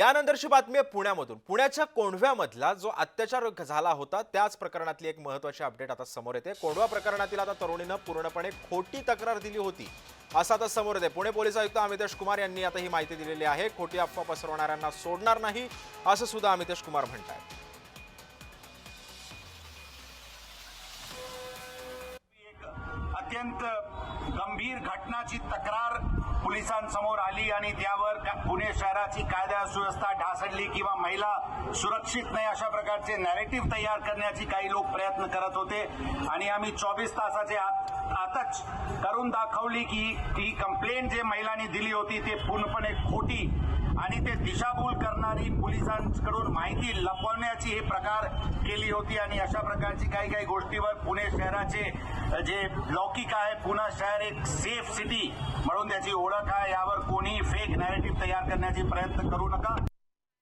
यानंतरची बातमी आहे पुण्यामधून. पुण्याच्या कोंढव्यामधला जो अत्याचार झाला होता त्याच प्रकरणातली एक महत्वाची अपडेट आता समोर येते. कोंढवा प्रकरणातील आता तरुणीनं पूर्णपणे खोटी तक्रार दिली होती. असं आता समोर येते. पुणे पोलीस आयुक्त अमितेश कुमार यांनी आता ही माहिती दिलेली आहे. खोटी अफवा पसरवणाऱ्यांना सोडणार नाही असं सुद्धा अमितेश कुमार म्हणत आहेत एक अत्यंत गंभीर घटनाची तक्रार पोलिसांसमोर आली आणि त्यावर पुणे शहराची कायदा सुव्यवस्था ढासळली किंवा महिला सुरक्षित नाही अशा प्रकारचे नॅरेटिव्ह तयार करण्याची काही लोक प्रयत्न करत होते. आणि आम्ही चोवीस तासाचे आत आताच करून दाखवली की ही कंप्लेंट जे महिलांनी दिली होती ते पूर्णपणे खोटी आणि ते दिशाभूल करणारी पोलिसांकडून माहिती लपवण्याची हे प्रकार केली होती आणि अशा प्रकारची काही काही गोष्टीवर पुणे शहराचे जे लौकिक आहे पुणे शहर एक सेफ सिटी म्हणून त्याची ओळख आहे. यावर कोणीही फेक नॅरेटिव्ह तयार करण्याचे प्रयत्न करू नका.